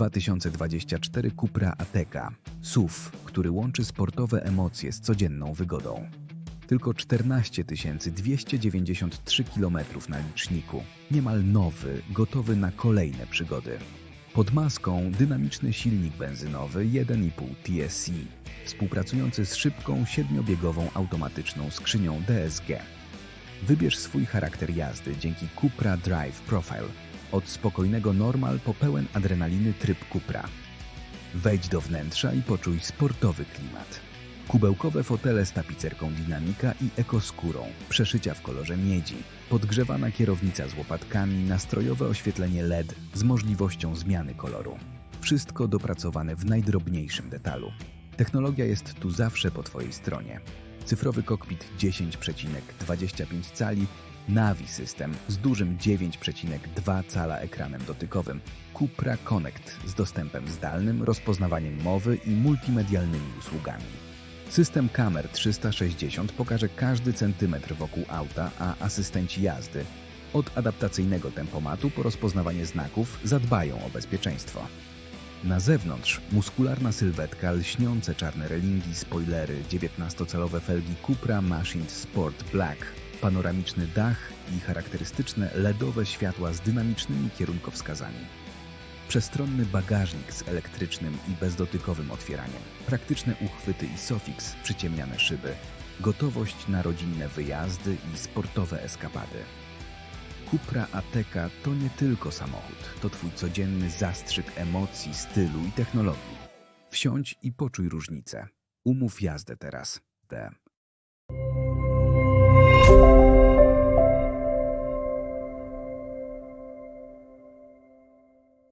2024 Cupra Ateca. SUV, który łączy sportowe emocje z codzienną wygodą. Tylko 14 293 km na liczniku. Niemal nowy, gotowy na kolejne przygody. Pod maską dynamiczny silnik benzynowy 1,5 TSI, współpracujący z szybką, siedmiobiegową automatyczną skrzynią DSG. Wybierz swój charakter jazdy dzięki Cupra Drive Profile. Od spokojnego normal po pełen adrenaliny tryb Cupra. Wejdź do wnętrza i poczuj sportowy klimat. Kubełkowe fotele z tapicerką Dynamika i ekoskórą, przeszycia w kolorze miedzi, podgrzewana kierownica z łopatkami, nastrojowe oświetlenie LED z możliwością zmiany koloru. Wszystko dopracowane w najdrobniejszym detalu. Technologia jest tu zawsze po Twojej stronie. Cyfrowy kokpit 10,25 cali, Navi System z dużym 9,2 cala ekranem dotykowym, Cupra Connect z dostępem zdalnym, rozpoznawaniem mowy i multimedialnymi usługami. System kamer 360 pokaże każdy centymetr wokół auta, a asystenci jazdy od adaptacyjnego tempomatu po rozpoznawanie znaków zadbają o bezpieczeństwo. Na zewnątrz muskularna sylwetka, lśniące czarne relingi, spoilery, 19-calowe felgi Cupra Machined Sport Black, panoramiczny dach i charakterystyczne LEDowe światła z dynamicznymi kierunkowskazami. Przestronny bagażnik z elektrycznym i bezdotykowym otwieraniem, praktyczne uchwyty i sofix, przyciemniane szyby, gotowość na rodzinne wyjazdy i sportowe eskapady. Cupra Ateca to nie tylko samochód, to twój codzienny zastrzyk emocji, stylu i technologii. Wsiądź i poczuj różnicę. Umów jazdę teraz. D.